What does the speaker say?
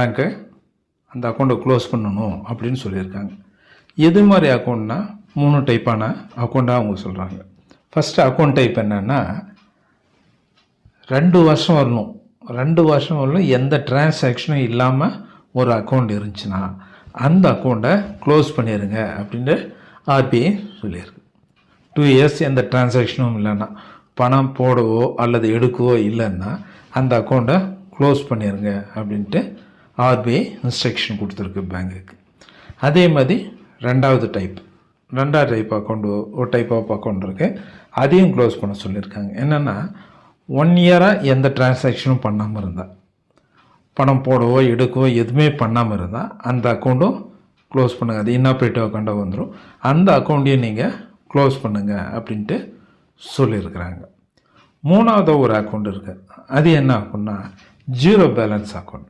பேங்க்கு அந்த அக்கௌண்ட்டை க்ளோஸ் பண்ணணும் அப்படின்னு சொல்லியிருக்காங்க. எது மாதிரி அக்கௌண்ட்னா மூணு டைப்பான அக்கௌண்ட்டாக அவங்க சொல்கிறாங்க ஃபஸ்ட்டு அக்கௌண்ட் டைப் என்னென்னா ரெண்டு வருஷம் வரணும். ரெண்டு வருஷம் வரலும் எந்த டிரான்சாக்ஷனும் இல்லாமல் ஒரு அக்கௌண்ட் இருந்துச்சுன்னா அந்த அக்கௌண்ட்டை க்ளோஸ் பண்ணிடுங்க அப்படின்ட்டு ஆர்பிஐ சொல்லியிருக்கு. டூ இயர்ஸ் எந்த டிரான்சாக்ஷனும் இல்லைன்னா பணம் போடவோ அல்லது எடுக்கவோ இல்லைன்னா அந்த அக்கௌண்ட்டை க்ளோஸ் பண்ணிடுங்க அப்படின்ட்டு ஆர்பிஐ இன்ஸ்ட்ரக்ஷன் கொடுத்துருக்கு பேங்குக்கு. அதே மாதிரி ரெண்டாவது டைப் ரெண்டாவது டைப் அக்கௌண்ட் ஒரு டைப் ஆஃப் அக்கௌண்ட் இருக்குது அதையும் க்ளோஸ் பண்ண சொல்லியிருக்காங்க. என்னென்னா ஒன் இயராக எந்த டிரான்சாக்ஷனும் பண்ணாமல் இருந்தால் பணம் போடவோ எடுக்கவோ எதுவுமே பண்ணாமல் இருந்தால் அந்த அக்கௌண்ட்டும் க்ளோஸ் பண்ணுங்கள் அது இன்னாப்ரேட்டிவ் அக்கௌண்ட்டாக வந்துடும் அந்த அக்கௌண்ட்டையும் நீங்கள் க்ளோஸ் பண்ணுங்கள் அப்படின்ட்டு சொல்லியிருக்கிறாங்க. மூணாவது ஒரு அக்கௌண்ட் இருக்குது அது என்ன அக்கௌண்ட்னா ஜீரோ பேலன்ஸ் அக்கௌண்ட்